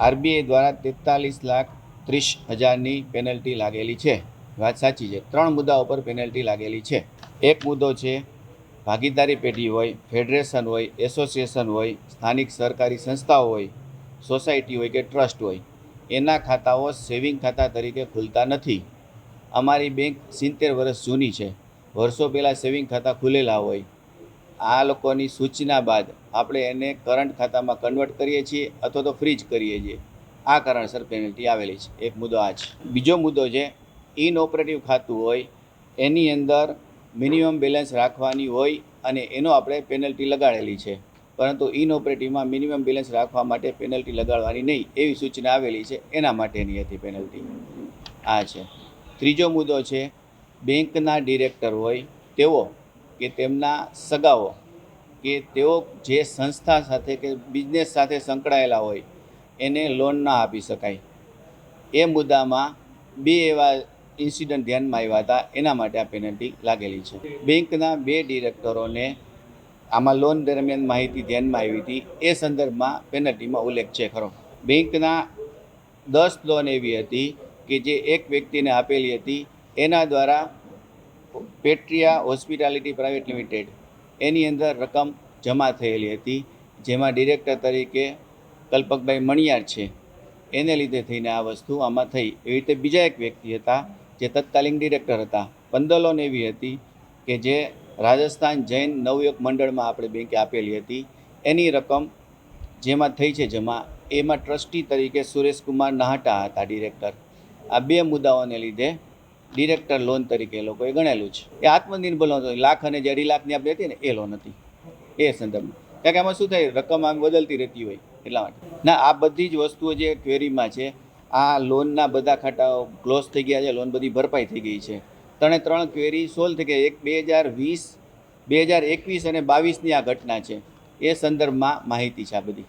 RBI દ્વારા તેતાલીસ લાખ ત્રીસ હજારની પેનલ્ટી લાગેલી છે. વાત સાચી છે. ત્રણ મુદ્દા ઉપર પેનલ્ટી લાગેલી છે. એક મુદ્દો છે, ભાગીદારી પેઢી હોય, ફેડરેશન હોય, એસોસિએશન હોય, સ્થાનિક સરકારી સંસ્થાઓ હોય, સોસાયટી હોય કે ટ્રસ્ટ હોય, એના ખાતાઓ સેવિંગ ખાતા તરીકે ખુલતા નથી. અમારી બેંક સિત્તેર વર્ષ જૂની છે. વર્ષો પહેલાં સેવિંગ ખાતા ખુલેલા હોય આ લોકોની સૂચના બાદ આપણે એને કરંટ ખાતામાં કન્વર્ટ કરીએ છીએ અથવા તો ફ્રીજ કરીએ છીએ. આ કારણસર પેનલ્ટી આવેલી છે. એક મુદ્દો આ છે. બીજો મુદ્દો છે ઇનઓપરેટિવ ખાતું હોય, એની અંદર મિનિમમ બેલેન્સ રાખવાની હોય અને એનો આપણે પેનલ્ટી લગાડેલી છે. પરંતુ ઇનઓપરેટિવમાં મિનિમમ બેલેન્સ રાખવા માટે પેનલ્ટી લગાડવાની નહીં, એવી સૂચના આવેલી છે. એના માટેની હતી પેનલ્ટી આ છે. ત્રીજો મુદ્દો છે, બેંકના ડિરેક્ટર હોય, તેઓ કે તેમના સગાઓ, કે તેઓ જે સંસ્થા સાથે કે બિઝનેસ સાથે સંકળાયેલા હોય, એને લોન ના આપી શકાય. એ મુદ્દામાં બે એવા ઇન્સિડન્ટ ધ્યાનમાં આવ્યા હતા. એના માટે આ પેનલ્ટી લાગેલી છે. બેંકના બે ડિરેક્ટરોને આમાં લોન દરમિયાન માહિતી ધ્યાનમાં આવી હતી. એ સંદર્ભમાં પેનલ્ટીમાં ઉલ્લેખ છે ખરો. બેંકના દસ લોન એવી હતી કે જે એક વ્યક્તિને આપેલી હતી. એના દ્વારા પેટ્રિયા હોસ્પિટાલિટી પ્રાઇવેટ લિમિટેડ એની અંદર રકમ જમા થયેલી હતી, જેમાં ડિરેક્ટર તરીકે કલ્પકભાઈ મણિયાર છે. એને લીધે થઈને આ વસ્તુ આમાં થઈ. એવી રીતે બીજા એક વ્યક્તિ હતા, જે તત્કાલીન ડિરેક્ટર હતા. પંદલોને એવી હતી કે જે રાજસ્થાન જૈન નવયુગ મંડળમાં આપણે બેંકે આપેલી હતી. એની રકમ જેમાં થઈ છે જમા, એમાં ટ્રસ્ટી તરીકે સુરેશકુમાર નહાટા હતા ડિરેક્ટર. આ બે મુદ્દાઓને લીધે ડિરેક્ટર લોન તરીકે એ લોકોએ ગણેલું છે. એ આત્મનિર્ભર લોન લાખ અને જે અઢી લાખની આપણે હતી ને, એ લોન હતી. એ સંદર્ભમાં. કારણ કે આમાં શું થાય, રકમ આમ બદલતી રહેતી હોય, એટલા માટે. ના, આ બધી જ વસ્તુઓ જે ક્વેરીમાં છે, આ લોનના બધા ખાતાઓ ક્લોઝ થઈ ગયા છે, લોન બધી ભરપાઈ થઈ ગઈ છે. ત્રણે ત્રણ ક્વેરી સોલ્વ થઈ ગઈ એક બે હજાર વીસ, બે હજાર એકવીસ અને બાવીસની આ ઘટના છે. એ સંદર્ભમાં માહિતી છે આ બધી.